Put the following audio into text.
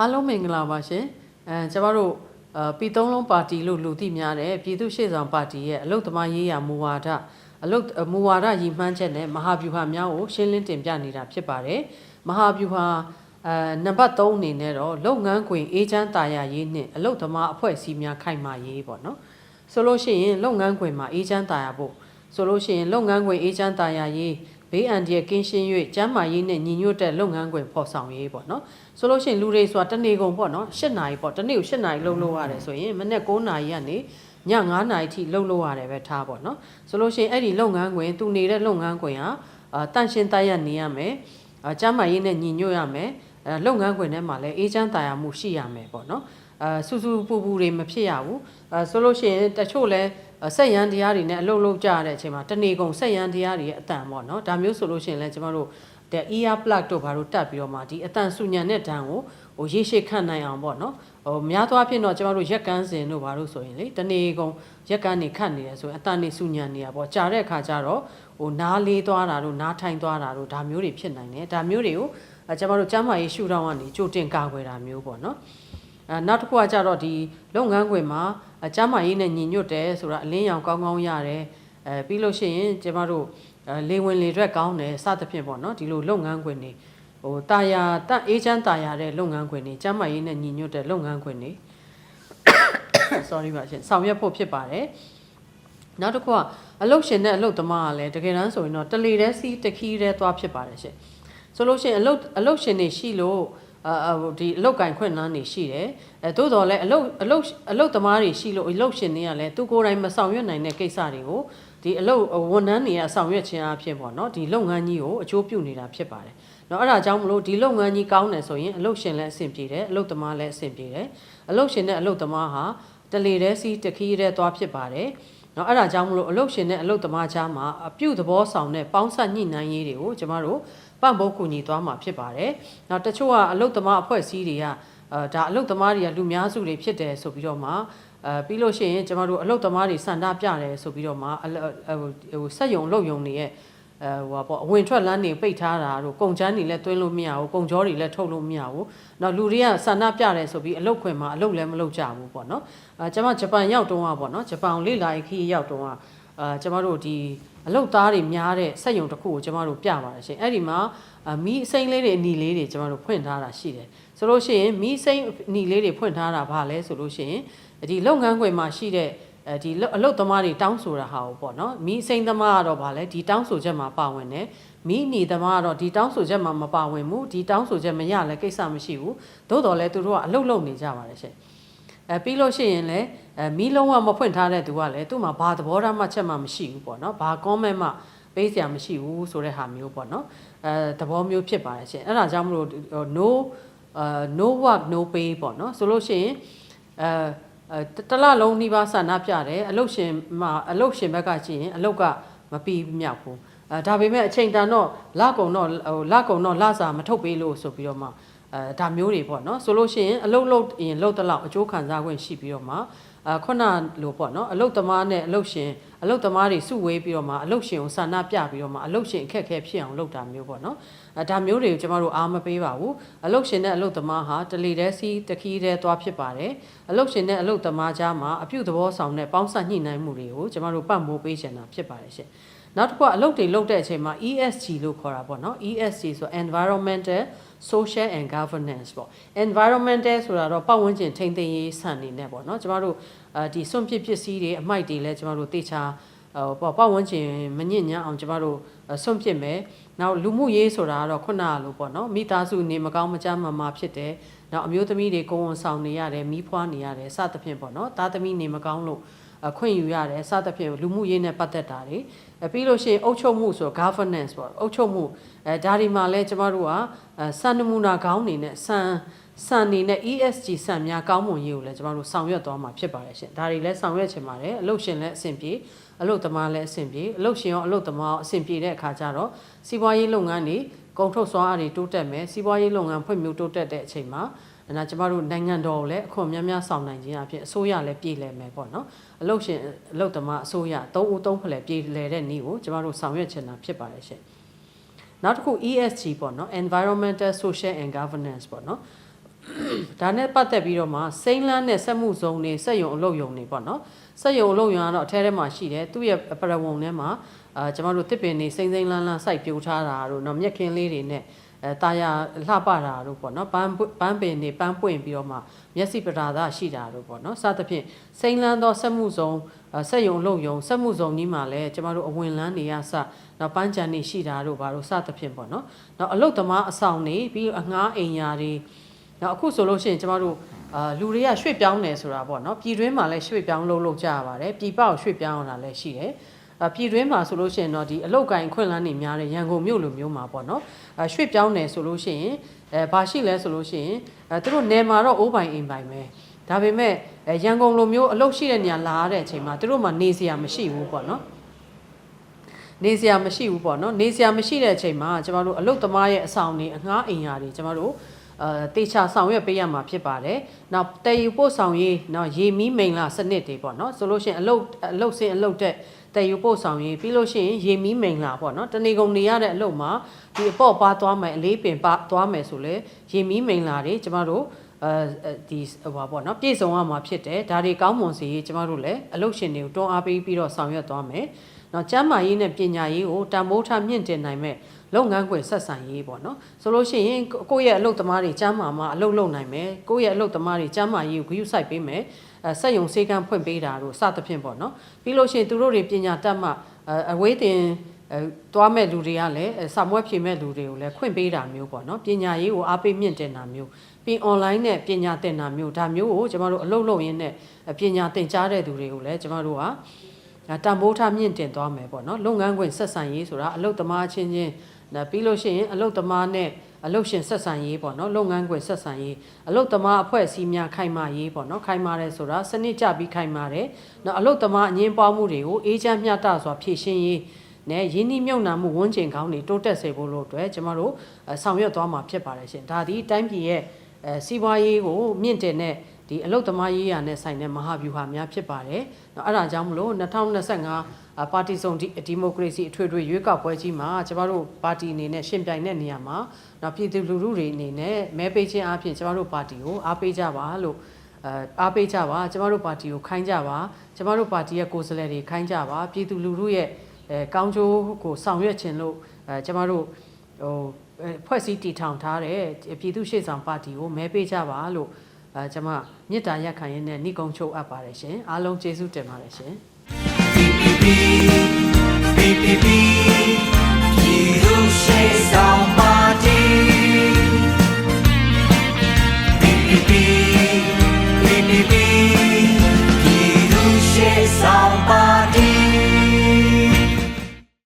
အားလုံးမင်္ဂလာပါရှင်အဲကျမတို့အပီသုံးလုံးပါတီလို့လူသိများတယ်ပြည်သူ့ရှေ့ဆောင်ပါတီရဲ့အလုတ်သမားရေးရာမူဝါဒအလုတ်မူဝါဒရည်မှန်းချက်နဲ့မဟာဗျူဟာများကိုရှင်းလင်းတင်ပြနေတာဖြစ်ပါတယ်မဟာဗျူဟာအဲနံပါတ်3အနေနဲ့တော့လုပ်ငန်းခွင်အေဂျင့်တာယာရေးနဲ့အလုတ်သမားအဖွဲ့အစည်းများခိုင်မာရေးပေါ့နော်ဆိုလို့ရှိရင်လုပ်ငန်းခွင်မှာအေဂျင့်တာယာဖို့ဆိုလို့ရှိရင်လုပ်ငန်းခွင်အေဂျင့်တာယာရေး ဘေးအန္တရာယ်ကင်းရှင်း၍ကျန်းမာရေးနဲ့ညီညွတ်တဲ့လုပ်ငန်းခွင်ဖော်ဆောင်ရေးပေါ့နော်ဆိုလို့ရှိရင်လူတွေဆိုတာတနေ့ကုန်ပေါ့နော်၈နာရီပေါ့တနေ့ကို၈နာရီလုံးလုံးရတယ်ဆိုရင်မနေ့9နာရီကနေည9နာရီထိလုံးလုံးရတယ်ပဲထားပေါ့နော်ဆိုလို့ရှိရင်အဲ့ဒီလုပ်ငန်းခွင်သူနေတဲ့လုပ်ငန်းခွင်ဟာအာတန့်ရှင်းတိုက်ရနေရမယ်အာကျန်းမာရေးနဲ့ညီညွတ်ရမယ် အဲလုပ်ငန်းခွင်ထဲမှာလည်းအေဂျင့်တာယာမှုရှိရမယ်ပေါ့နော်အဲစူးစူးပူပူတွေမဖြစ်ရဘူးအဲဆိုလို့ရှိရင်တချို့လဲစက်ရန်တရားတွေနဲ့အလုပ်လုပ်ကြရတဲ့အချိန်မှာတနေကုန်စက်ရန်တရားတွေရဲ့အတန်ပေါ့နော်ဒါမျိုးဆိုလို့ရှိရင်လဲကျမတို့တဲ့ ear plug တို့ဘာလို့တက်ပြီးတော့မှဒီအတန်ဆူညံတဲ့ဓာတ်ကိုဟိုရေရှည်ခန့်နိုင်အောင်ပေါ့နော်ဟိုများသောအားဖြင့်တော့ကျမတို့ရက်ကန်းစင်တို့ဘာလို့ဆိုရင်လေတနေကုန်ရက်ကန်းနေခန့်နေတယ်ဆိုရင်အတန်နေဆူညံနေတာပေါ့ကြာတဲ့အခါကျတော့ဟိုနားလေးသွားတာတို့နားထိုင်သွားတာတို့ဒါမျိုးတွေဖြစ်နိုင်တယ်ဒါမျိုးတွေကိုအဲ ကျမတို့ကျမ်းမာရေးရှုထောင့်ကနေကြိုတင်ကာကွယ်တာမျိုးပေါ့နော်အဲနောက်တစ်ခုကကြတော့ဒီလုပ်ငန်းခွင်မှာအကျမ်းမာရေးနဲ့ညီညွတ်တယ်ဆိုတာအလင်းရောင်ကောင်းကောင်းရတယ်အဲပြီးလို့ရှိရင်ကျမတို့အဲလေဝင်လေထွက်ကောင်းတယ်စသဖြင့်ပေါ့နော်ဒီလိုလုပ်ငန်းခွင်တွေဟိုတာယာတအေးချမ်းတာယာတဲ့လုပ်ငန်းခွင်တွေကျမ်းမာရေးနဲ့ညီညွတ်တဲ့လုပ်ငန်းခွင်တွေ sorry ပါရှင်ဆောင်ရွက်ဖို့ဖြစ်ပါတယ်နောက်တစ်ခုကအလုတ်ရှင်နဲ့အလုတ်သမားကလည်းတကယ်တမ်းဆိုရင်တော့တလေတဲ့စီးတခီးတဲ့သွားဖြစ်ပါတယ်ရှင် ဆိုလို့ရှိရင်အလုတ်အလုတ်ရှင်တွေရှိလို့အာဒီအလုတ်ကင်ခွင့်နှန်းနေရှိတယ်အဲသို့တော်လည်းအလုတ်အလုတ်အလုတ်သမားတွေရှိလို့အလုတ်ရှင်တွေကလည်းသူကိုယ်တိုင်မဆောင်ရွက်နိုင်တဲ့ကိစ္စတွေကိုဒီအလုတ်ဝန်ထမ်းတွေကအဆောင်ရွက်ခြင်းအဖြစ်ပေါ့နော်ဒီလုပ်ငန်းကြီးကိုအကျိုးပြုနေတာဖြစ်ပါတယ်နော်အဲ့ဒါကြောင့်မလို့ဒီလုပ်ငန်းကြီးကောင်းတယ်ဆိုရင်အလုတ်ရှင်လည်းအဆင်ပြေတယ်အလုတ်သမားလည်းအဆင်ပြေတယ်အလုတ်ရှင်နဲ့အလုတ်သမားဟာတလေတဲ့စီးတခီးတဲ့သွားဖြစ်ပါတယ်နော်အဲ့ဒါကြောင့်မလို့အလုတ်ရှင်နဲ့အလုတ်သမားကြားမှာအပြုသဘောဆောင်တဲ့ပေါင်းစပ်ညှိနှိုင်းရေးတွေကိုကျမတို့ ပံ့ပိုးကူညီသွားမှာဖြစ်ပါတယ်။နောက်တချို့ကအလုတ်သမားအဖွဲ့အစည်းတွေကအဲဒါအလုတ်သမားတွေကလူများစုတွေဖြစ်တယ်ဆိုပြီးတော့မှအဲပြီးလို့ရှိရင်ကျမတို့အလုတ်သမားတွေစန္ဒပြတယ်ဆိုပြီးတော့မှဟိုစက်ယုံအလုတ်ယုံတွေရဲ့အဲဟိုပေါ့အဝင်ထွက်လမ်းတွေပိတ်ထားတာတို့ကုန်ချမ်းတွေလည်းတွင်းလို့မရဘူးကုန်ကြောတွေလည်းထုတ်လို့မရဘူးနောက်လူတွေကဆန္ဒပြတယ်ဆိုပြီးအလုတ်ခွင်မှာအလုတ်လည်းမလုတ်ကြဘူးပေါ့နော်အဲကျမဂျပန်ရောက်တုန်းကပေါ့နော်ဂျပန်လေ့လာရေးခီးရောက်တုန်းက အာကျမတို့ဒီအလုတ်သားတွေများတဲ့စက်ယုံတစ်ခုကိုကျမတို့ပြပါတယ်ရှင်အဲ့ဒီမှာမီးအစိမ့်လေးတွေအနီလေးတွေကျမတို့ဖွင့်ထားတာရှိတယ်ဆိုလို့ရှိရင်မီးစိမ့်အနီလေးတွေဖွင့်ထားတာဘာလဲဆိုလို့ရှိရင်ဒီလုပ်ငန်းခွင်မှာရှိတဲ့အဲဒီအလုတ်သမားတွေတောင်းဆိုတာဟာပေါ့နော်မီးစိမ့်သမားကတော့ဗာလဲဒီတောင်းဆိုချက်မှာပါဝင်တယ်မီးနေသမားကတော့ဒီတောင်းဆိုချက်မှာမပါဝင်ဘူးဒီတောင်းဆိုချက်မရလဲကိစ္စမရှိဘူးသို့တော်လဲသူတို့ကအလုတ်လုံနေကြပါတယ်ရှင် အဲပြီးလို့ရှိရင်လည်းအဲမီးလုံးဝမဖွင့်ထားတဲ့သူကလည်းသူ့မှာဘာသဘောထားမှချက်မှမရှိဘူးပေါ့နော်ဘာ comment မှပေးစရာမရှိဘူးဆိုတဲ့ဟာမျိုးပေါ့နော်အဲသဘောမျိုးဖြစ်ပါတယ်ရှင်အဲ့ဒါကြောင့်မလို့ no အဲ no work no pay ပေါ့နော်ဆိုလို့ရှိရင်အဲတလလုံးနှိပါဆန္ဒပြတယ်အလုတ်ရှင်မှာအလုတ်ရှင်ဘက်ကကြည့်ရင်အလုတ်ကမပြီးမြောက်ဘူးအဲဒါပေမဲ့အချိန်တန်တော့လကုံတော့ဟိုလကုံတော့လစာမထုတ်ပေးလို့ဆိုပြီးတော့မှ အဲဒါမျိုးတွေပေါ့နော်ဆိုလို့ရှိရင်အလုတ်လုတ်ရင်လုတ်တလောက်အကျိုးခံစား권ရှိပြီးတော့မှအဲခုနလိုပေါ့နော်အလုတ်သမားနဲ့အလုတ်ရှင်အလုတ်သမားတွေစုဝေးပြီးတော့မှအလုတ်ရှင်ကိုဆန္ဒပြပြီးတော့မှအလုတ်ရှင်အခက်အခဲဖြစ်အောင်လုပ်တာမျိုးပေါ့နော်အဲဒါမျိုးတွေကိုကျမတို့အားမပေးပါဘူးအလုတ်ရှင်နဲ့အလုတ်သမားဟာတလီတဲ့စီတခီးတဲ့သွားဖြစ်ပါတယ်အလုတ်ရှင်နဲ့အလုတ်သမားကြားမှာအပြုသဘောဆောင်တဲ့ပေါင်းစပ်ညှိနှိုင်းမှုတွေကိုကျမတို့ပတ်မိုးပေးချင်တာဖြစ်ပါတယ်ရှင် နောက်တစ်ခုကအလုပ်တွေလုပ်တဲ့အချိန်မှာ ESG လို့ခေါ်တာပေါ့နော် ESG ဆို environmental social and governance ပေါ့ environmental ဆိုတာတော့ပတ်ဝန်းကျင်ထိန်းသိမ်းရေးစံနေနဲ့ပေါ့နော်ကျမတို့အဲဒီစွန့်ပစ်ပစ္စည်းတွေအမိုက်တွေလည်းကျမတို့တေချာဟိုပတ်ဝန်းကျင်မညစ်ညမ်းအောင်ကျမတို့စွန့်ပစ်မယ်နောက်လူမှုရေးဆိုတာကတော့ခုနကလိုပေါ့နော်မိသားစုနေမကောင်းမကြမ်းမမာဖြစ်တယ်နောက်အမျိုးသမီးတွေကိုဝန်ဆောင်နေရတယ်မိဖွားနေရတယ်စသဖြင့်ပေါ့နော်သားသမီးနေမကောင်းလို့အ ခွင့်ယူရတယ်စသဖြင့်လူမှုရေးနဲ့ပတ်သက်တာတွေအပြီးလို့ရှိရင်အုပ်ချုပ်မှုဆို governance ပေါ့အုပ်ချုပ်မှုအဲဒါဒီမှာလဲကျမတို့ကစံနမူနာကောင်းနေနဲ့စံစံနေနဲ့ ESG စံများကောင်းမွန်ရေးကိုလည်းကျမတို့ဆောင်ရွက်သွားမှာဖြစ်ပါတယ်ရှင်ဒါတွေလည်းဆောင်ရွက်ချင်ပါတယ်အလုပ်ရှင်လည်းအဆင်ပြေအလုပ်သမားလည်းအဆင်ပြေအလုပ်ရှင်ရောအလုပ်သမားရောအဆင်ပြေတဲ့အခါကျတော့စီးပွားရေးလုပ်ငန်းတွေကုန်ထုတ်စွမ်းအားတွေတိုးတက်မယ်စီးပွားရေးလုပ်ငန်းဖွံ့ဖြိုးတိုးတက်တဲ့အချိန်မှာအဲ ဒါကျမတို့နိုင်ငံတော်ကိုလည်းအခွန်များများဆောင်နိုင်ခြင်းအဖြစ်အစိုးရလည်းပြည်လဲမယ်ပေါ့နော်အလုပ်ရှင်အလုပ်သမားအစိုးရသုံးဦးသုံးဖလှယ်ပြည်လဲတဲ့နေ့ကိုကျမတို့ဆောင်ရွက်ချင်တာဖြစ်ပါတယ်ရှင်နောက်တစ်ခု ESG ပေါ့နော် environmental social and governance ပေါ့နော်ဒါနဲ့ပတ်သက်ပြီးတော့မှစိမ့်လန်းနဲ့စက်မှုဇုံတွေစက်ယုံအလုပ်ယုံတွေပေါ့နော်စက်ယုံအလုပ်ယုံကတော့အထဲထဲမှာရှိတယ်သူ့ရဲ့ပရဝုံထဲမှာအာကျမတို့တစ်ပင်နေစိမ့်စိမ့်လန်းလန်းစိုက်ပြိုးထားတာတို့နော်မြက်ခင်းလေးတွေနဲ့ အဲတာယာလှပတာတို့ပေါ့နော်ပန်းပွပန်းပင်တွေပန်းပွင့်ပြီးတော့မှမျက်စိပတာသာရှိတာတို့ပေါ့နော်စသဖြင့်စိမ့်လန်းသောစက်မှုဇုံအဲစက်ယုံအလုပ်ယုံစက်မှုဇုံကြီးမှာလည်းကျမတို့အဝင်လန်းနေရစနောက်ပန်းချန်နေရှိတာတို့ဘာလို့စသဖြင့်ပေါ့နော်နောက်အလုပ်သမားအဆောင်နေပြီးအငှားအိမ်ယာတွေနောက်အခုဆိုလို့ရှိရင်ကျမတို့အာလူတွေကရွှေ့ပြောင်းတယ်ဆိုတာပေါ့နော်ပြည်တွင်းမှာလည်းရွှေ့ပြောင်းလုပ်လုပ်ကြရပါတယ်ပြည်ပကိုရွှေ့ပြောင်းရတာလည်းရှိတယ်အ ပြည်တွင်းမှာဆိုလို့ရှိရင်တော့ဒီအလုတ်ကင်ခွင့်လန်းနေများတဲ့ရန်ကုန်မြို့လိုမျိုးမှာပေါ့နော်အရွှေ့ပြောင်းတယ်ဆိုလို့ရှိရင်အဲဘာရှိလဲဆိုလို့ရှိရင်အဲသူတို့နယ်မှာတော့အိုးပိုင်အိမ်ပိုင်ပဲဒါပေမဲ့အဲရန်ကုန်လိုမျိုးအလုတ်ရှိတဲ့နေရာလာရတဲ့အချိန်မှာသူတို့မှနေစရာမရှိဘူးပေါ့နော်နေစရာမရှိဘူးပေါ့နော်နေစရာမရှိတဲ့အချိန်မှာကျမတို့အလုတ်သမားရဲ့အဆောင်တွေအငှားအိမ်ယာတွေကျမတို့အဲတေချာဆောင်ရွက်ပေးရမှာဖြစ်ပါတယ်။နောက်တည်ယူပို့ဆောင်ရေးနောက်ရေမီးမိန်လာစနစ်တွေပေါ့နော်ဆိုလို့ရှိရင်အလုတ်အလုတ်စင်အလုတ်တက် တည်ယူပို့ဆောင်ရေးပြီးလို့ရှိရင်ရေမီးမိန်လာပေါ့နော်တဏီကုံနေရတဲ့အလုတ်မှာဒီအပေါ့ပါသွားမယ်အလေးပင်ပါသွားမယ်ဆိုလေရေမီးမိန်လာတွေကျမတို့ အဲဒီဟိုပါပေါ့နော်ပြည့်စုံရမှာဖြစ်တယ်ဒါတွေကောင်းမွန်စေရေးကျမတို့လည်းအလုတ်ရှင်တွေကိုတွန်းအားပေးပြီးတော့ဆောင်ရွက်သွားမယ်။နောက်ကျမ်းမာရေးနဲ့ပညာရေးကိုတံမိုးထားမြင့်တင်နိုင်မဲ့လုပ်ငန်းခွင်ဆက်ဆံရေးပေါ့နော်ဆိုလို့ရှိရင်ကိုကိုယ့်ရဲ့အလုပ်သမားတွေကျမ်းမာမှာအလုပ်လုပ်နိုင်မယ်ကိုယ့်ရဲ့အလုပ်သမားတွေကျမ်းမာရေးကိုဂရုစိုက်ပေးမယ်အဲစက်ယုံစေကန်းဖွင့်ပေးတာတို့စသဖြင့်ပေါ့နော်ပြီးလို့ရှိရင်သူတို့တွေပညာတတ်မှအဲအဝေးတင်အဲသွားမဲ့လူတွေကလည်းအဲစာမွက်ဖြေမဲ့လူတွေကိုလည်းခွင့်ပေးတာမျိုးပေါ့နော်ပညာရေးကိုအားပေးမြင့်တင်တာမျိုး ပြီး online နဲ့ပညာသင်တာမျိုးဒါမျိုးကိုကျမတို့အလုပ်လုပ်ရင်းနဲ့ပညာသင်ကြားတဲ့သူတွေကိုလည်းကျမတို့ကဒါတံပိုးထားမြင့်တင်သွားမယ်ပေါ့နော်လုပ်ငန်းခွင်ဆက်ဆံရေးဆိုတာအလုတ်သမားချင်းချင်းဒါပြီးလို့ရှိရင်အလုတ်သမားနဲ့အလုတ်ရှင်ဆက်ဆံရေးပေါ့နော်လုပ်ငန်းခွင်ဆက်ဆံရေးအလုတ်သမားအဖွဲ့အစည်းများခိုင်မာရေးပေါ့နော်ခိုင်မာတယ်ဆိုတာစနစ်ကျပြီးခိုင်မာတယ်နော်အလုတ်သမားအငင်းပွားမှုတွေကိုအေးချမ်းမျှတစွာဖြည့်ရှင်းရေးနဲ့ရင်းနှီးမြုပ်နှံမှုဝန်ကျင်ကောင်းတွေတိုးတက်စေဖို့လို့အတွက်ကျမတို့အဲဆောင်ရွက်သွားမှာဖြစ်ပါတယ်ရှင်ဒါဒီတိုင်းပြည်ရဲ့ အဲစီးပွားရေးကိုမြင့်တင်တဲ့ဒီအလုတ်သမားရေးရာနဲ့ဆိုင်တဲ့မဟာဗျူဟာများဖြစ်ပါတယ်။နော်အဲ့ဒါကြောင့်မလို့2025ပါတီစုံဒီမိုကရေစီအထွေထွေရွေးကောက်ပွဲကြီးမှာကျမတို့ပါတီအနေနဲ့ရှင်ပြိုင်တဲ့နေရာမှာနော်ပြည်သူလူထုတွေအနေနဲ့မဲပေးခြင်းအပြင်ကျမတို့ပါတီကိုအားပေးကြပါလို့အဲအားပေးကြပါကျမတို့ပါတီကိုခိုင်းကြပါကျမတို့ပါတီရဲ့ကိုယ်စားလှယ်တွေခိုင်းကြပါပြည်သူလူထုရဲ့အဲကောင်းကျိုးကိုဆောင်ရွက်ခြင်းလို့အဲကျမတို့ဟို ဖွဲ့စည်းတည်ထောင်ထားတဲ့ပြည်သူ့ရှေ့ဆောင်ပါတီကိုမဲပေးကြပါလို့အဲကျွန်မမေတ္တာရက်ခံရင်းနဲ့နှိကုံချုပ်အပ်ပါတယ်ရှင်အားလုံးကျေးဇူးတင်ပါတယ်ရှင် PPP PPP